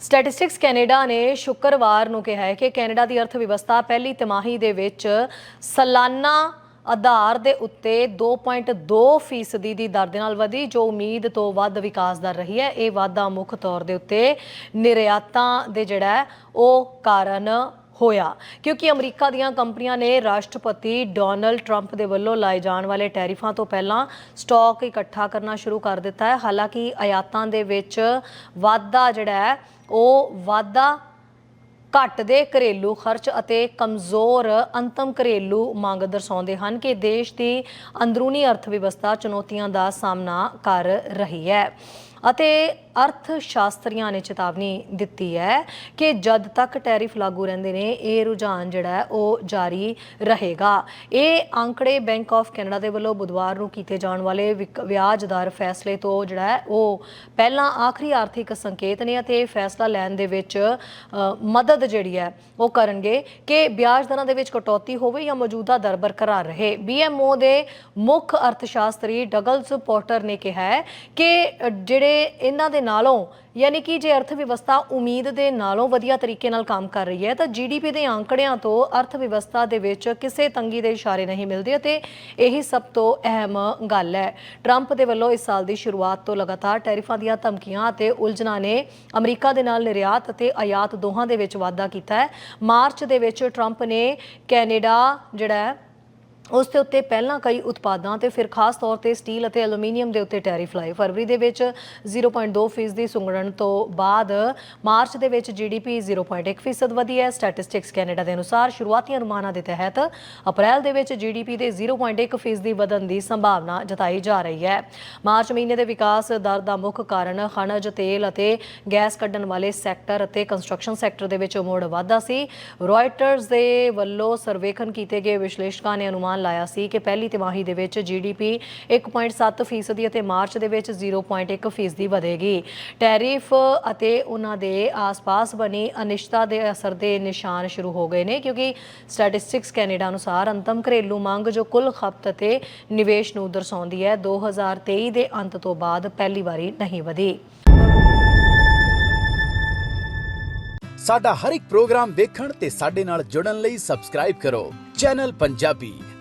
Statistics Canada ਨੇ ਸ਼ੁੱਕਰਵਾਰ ਨੂੰ ਕਿਹਾ ਹੈ ਕਿ ਕੈਨੇਡਾ ਦੀ ਅਰਥ ਵਿਵਸਥਾ ਪਹਿਲੀ ਤਿਮਾਹੀ ਦੇ ਵਿੱਚ ਸਾਲਾਨਾ ਆਧਾਰ ਦੇ ਉੱਤੇ 2.2 ਫੀਸਦੀ ਦੀ ਦਰ ਦੇ ਨਾਲ ਵਧੀ, ਜੋ ਉਮੀਦ ਤੋਂ ਵੱਧ ਵਿਕਾਸ ਦਰ ਰਹੀ ਹੈ। ਇਹ ਵਾਧਾ ਮੁੱਖ ਤੌਰ ਦੇ ਉੱਤੇ ਨਿਰਯਾਤਾਂ ਦੇ ਜਿਹੜਾ ਉਹ ਕਾਰਨ ਹੋਇਆ। ਕਿਉਂਕਿ ਅਮਰੀਕਾ ਦੀਆਂ ਕੰਪਨੀਆਂ ਨੇ ਰਾਸ਼ਟਰਪਤੀ ਡੋਨਲਡ ਟਰੰਪ ਦੇ ਵੱਲੋਂ ਲਾਏ ਜਾਣ ਵਾਲੇ ਟੈਰਿਫਾਂ ਤੋਂ ਪਹਿਲਾਂ ਸਟਾਕ ਇਕੱਠਾ ਕਰਨਾ ਸ਼ੁਰੂ ਕਰ ਦਿੱਤਾ ਹੈ। ਹਾਲਾਂਕਿ ਆਯਾਤਾਂ ਦੇ ਵਿੱਚ ਵਾਧਾ ਜਿਹੜਾ ਹੈ, ਉਹ ਵਾਧਾ ਘੱਟ ਦੇ ਘਰੇਲੂ ਖਰਚ ਅਤੇ ਕਮਜ਼ੋਰ ਅੰਤਮ ਘਰੇਲੂ ਮੰਗ ਦਰਸਾਉਂਦੇ ਹਨ ਕਿ ਦੇਸ਼ ਦੀ ਅੰਦਰੂਨੀ ਅਰਥ ਵਿਵਸਥਾ ਚੁਣੌਤੀਆਂ ਦਾ ਸਾਹਮਣਾ ਕਰ ਰਹੀ ਹੈ। ਅਤੇ ਅਰਥ ਸ਼ਾਸਤਰੀਆਂ ਨੇ ਚੇਤਾਵਨੀ ਦਿੱਤੀ ਹੈ ਕਿ ਜਦ ਤੱਕ ਟੈਰਿਫ ਲਾਗੂ ਰਹਿੰਦੇ ਨੇ, ਇਹ ਰੁਝਾਨ ਜਿਹੜਾ ਉਹ ਜਾਰੀ ਰਹੇਗਾ। ਇਹ ਅੰਕੜੇ ਬੈਂਕ ਆਫ ਕੈਨੇਡਾ ਦੇ ਵੱਲੋਂ ਬੁੱਧਵਾਰ ਨੂੰ ਕੀਤੇ ਜਾਣ ਵਾਲੇ ਵਿਆਜ ਦਰ ਫੈਸਲੇ ਤੋਂ ਜਿਹੜਾ ਉਹ ਪਹਿਲਾਂ ਆਖਰੀ ਆਰਥਿਕ ਸੰਕੇਤ ਨੇ ਅਤੇ ਇਹ ਫੈਸਲਾ ਲੈਣ ਦੇ ਵਿੱਚ ਮਦਦ ਜਿਹੜੀ ਹੈ ਉਹ ਕਰਨਗੇ ਕਿ ਵਿਆਜ ਦਰਾਂ ਦੇ ਵਿੱਚ ਕਟੌਤੀ ਹੋਵੇ ਜਾਂ ਮੌਜੂਦਾ ਦਰ ਬਰਕਰਾਰ ਰਹੇ। ਬੀਐਮਓ ਦੇ ਮੁੱਖ ਅਰਥਸ਼ਾਸਤਰੀ ਡਗਲਸ ਪੋਰਟਰ ਨੇ ਕਿਹਾ ਹੈ ਕਿ ਜਿਹੜੇ ਇਹਨਾਂ ਦੇ ਨਾਲੋਂ, ਯਾਨੀ ਕਿ ਜੇ ਅਰਥ ਵਿਵਸਥਾ ਉਮੀਦ ਦੇ ਨਾਲੋਂ ਵਧੀਆ ਤਰੀਕੇ ਨਾਲ ਕੰਮ ਕਰ ਰਹੀ ਹੈ, ਤਾਂ ਜੀਡੀਪੀ ਦੇ ਆંકੜਿਆਂ ਤੋਂ ਅਰਥ ਵਿਵਸਥਾ ਦੇ ਵਿੱਚ ਕਿਸੇ ਤੰਗੀ ਦੇ ਇਸ਼ਾਰੇ ਨਹੀਂ ਮਿਲਦੇ ਅਤੇ ਇਹੀ ਸਭ ਤੋਂ ਅਹਿਮ ਗੱਲ ਹੈ। ਟਰੰਪ ਦੇ ਵੱਲੋਂ ਇਸ ਸਾਲ ਦੀ ਸ਼ੁਰੂਆਤ ਤੋਂ ਲਗਾਤਾਰ ਟੈਰਿਫਾਂ ਦੀਆਂ ਧਮਕੀਆਂ ਅਤੇ ਉਲਝਣਾਂ ਨੇ ਅਮਰੀਕਾ ਦੇ ਨਾਲ ਨਿਰਯਾਤ ਅਤੇ ਆਯਾਤ ਦੋਹਾਂ ਦੇ ਵਿੱਚ ਵਾਧਾ ਕੀਤਾ ਹੈ। ਮਾਰਚ ਦੇ ਵਿੱਚ ਟਰੰਪ ਨੇ ਕੈਨੇਡਾ ਜਿਹੜਾ ਉਸ ਦੇ ਉੱਤੇ ਪਹਿਲਾਂ ਕਈ ਉਤਪਾਦਾਂ ਤੇ ਫਿਰ ਖਾਸ ਤੌਰ ਤੇ ਸਟੀਲ ਅਤੇ ਐਲੂਮੀਨੀਅਮ ਦੇ ਉੱਤੇ ਟੈਰਿਫ ਲਾਏ। ਫਰਵਰੀ ਦੇ ਵਿੱਚ 0.2% ਫੀਸਦੀ ਸੁੰਗੜਨ ਤੋਂ ਬਾਅਦ ਮਾਰਚ ਦੇ ਵਿੱਚ ਜੀਡੀਪੀ 0.1% ਫੀਸਦ ਵਧੀ ਹੈ। ਸਟੈਟਿਸਟਿਕਸ ਕੈਨੇਡਾ ਦੇ ਅਨੁਸਾਰ ਸ਼ੁਰੂਆਤੀ ਅਨੁਮਾਨਾਂ ਦੇ ਤਹਿਤ ਅਪ੍ਰੈਲ ਦੇ ਵਿੱਚ ਜੀਡੀਪੀ ਦੇ 0.1% ਫੀਸਦੀ ਵਧਣ ਦੀ ਸੰਭਾਵਨਾ ਜਤਾਈ ਜਾ ਰਹੀ ਹੈ। ਮਾਰਚ ਮਹੀਨੇ ਦੇ ਵਿਕਾਸ ਦਰ ਦਾ ਮੁੱਖ ਕਾਰਨ ਖਣਜ, ਤੇਲ ਅਤੇ ਗੈਸ ਕੱਢਣ ਵਾਲੇ ਸੈਕਟਰ ਅਤੇ ਕੰਸਟਰਕਸ਼ਨ ਸੈਕਟਰ ਦੇ ਵਿੱਚ ਮੁੜ ਵਾਧਾ ਸੀ। ਰॉयਟਰਸ ਦੇ ਵੱਲੋਂ ਸਰਵੇਖਣ ਕੀਤੇ ਗਏ ਵਿਸ਼ਲੇਸ਼ਕਾਂ ਨੇ ਅਨੁਮਾਨ ਅਨੁਮਾਨ ਲਾਇਆ ਸੀ ਕਿ ਪਹਿਲੀ ਤਿਮਾਹੀ ਦੇ ਵਿੱਚ ਜੀਡੀਪੀ 1.7 ਫੀਸਦੀ ਅਤੇ ਮਾਰਚ ਦੇ ਵਿੱਚ 0.1 ਫੀਸਦੀ ਵਧੇਗੀ। ਟੈਰਿਫ ਅਤੇ ਉਹਨਾਂ ਦੇ ਆਸ-ਪਾਸ ਬਣੀ ਅਨਿਸ਼ਚਿਤਤਾ ਦੇ ਅਸਰ ਦੇ ਨਿਸ਼ਾਨ ਸ਼ੁਰੂ ਹੋ ਗਏ ਨੇ ਕਿਉਂਕਿ ਸਟੈਟਿਸਟਿਕਸ ਕੈਨੇਡਾ ਅਨੁਸਾਰ ਅੰਤਮ ਘਰੇਲੂ ਮੰਗ ਜੋ ਕੁੱਲ ਖਪਤ ਅਤੇ ਨਿਵੇਸ਼ ਨੂੰ ਦਰਸਾਉਂਦੀ ਹੈ 2023 ਦੇ ਅੰਤ ਤੋਂ ਬਾਅਦ ਪਹਿਲੀ ਵਾਰੀ ਨਹੀਂ ਵਧੀ। ਸਾਡਾ ਹਰ ਇੱਕ ਪ੍ਰੋਗਰਾਮ ਵੇਖਣ ਤੇ ਸਾਡੇ ਨਾਲ ਜੁੜਨ ਲਈ ਸਬਸਕ੍ਰਾਈਬ ਕਰੋ। ਚੈਨਲ ਪੰਜਾਬੀ